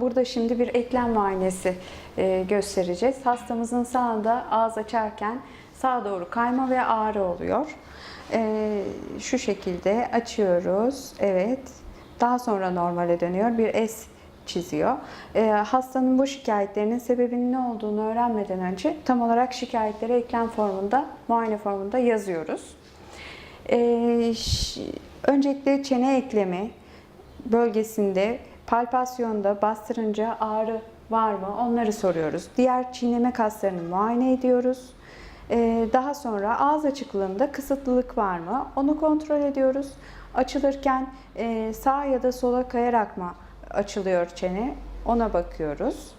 burada şimdi bir eklem muayenesi e, göstereceğiz. Hastamızın sağında ağız açarken sağa doğru kayma ve ağrı oluyor. E, şu şekilde açıyoruz. Evet. Daha sonra normale dönüyor. Bir S çiziyor. E, hastanın bu şikayetlerinin sebebinin ne olduğunu öğrenmeden önce tam olarak şikayetleri eklem formunda, muayene formunda yazıyoruz. E, öncelikle çene eklemi bölgesinde palpasyonda bastırınca ağrı var mı onları soruyoruz. Diğer çiğneme kaslarını muayene ediyoruz. Ee, daha sonra ağız açıklığında kısıtlılık var mı onu kontrol ediyoruz. Açılırken e, sağa ya da sola kayarak mı açılıyor çene ona bakıyoruz.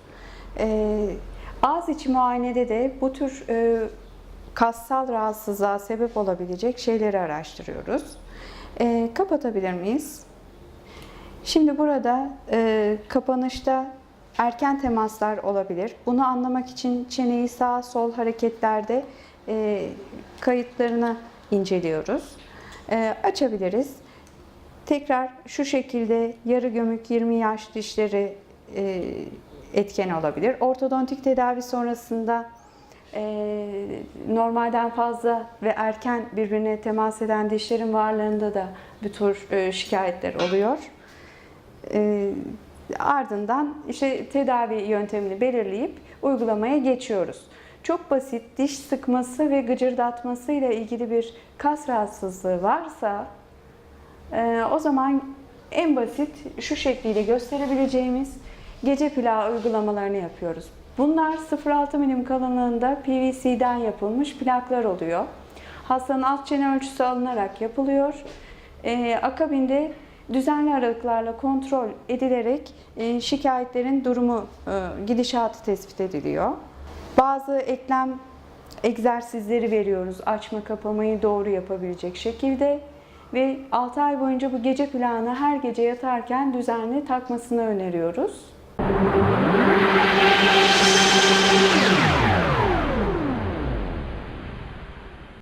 Ee, ağız içi muayenede de bu tür e, kassal rahatsızlığa sebep olabilecek şeyleri araştırıyoruz. Ee, kapatabilir miyiz? Şimdi burada e, kapanışta erken temaslar olabilir. Bunu anlamak için çeneyi sağ sol hareketlerde e, kayıtlarını inceliyoruz. E, açabiliriz. Tekrar şu şekilde yarı gömük 20 yaş dişleri e, etken olabilir. Ortodontik tedavi sonrasında e, normalden fazla ve erken birbirine temas eden dişlerin varlığında da bu tür e, şikayetler oluyor. E, ardından işte tedavi yöntemini belirleyip uygulamaya geçiyoruz. Çok basit diş sıkması ve gıcırdatması ile ilgili bir kas rahatsızlığı varsa e, o zaman en basit şu şekliyle gösterebileceğimiz gece plağı uygulamalarını yapıyoruz. Bunlar 0.6 milim kalınlığında PVC'den yapılmış plaklar oluyor. Hastanın alt çene ölçüsü alınarak yapılıyor. Ee, akabinde düzenli aralıklarla kontrol edilerek e, şikayetlerin durumu, e, gidişatı tespit ediliyor. Bazı eklem egzersizleri veriyoruz açma kapamayı doğru yapabilecek şekilde ve 6 ay boyunca bu gece planı her gece yatarken düzenli takmasını öneriyoruz.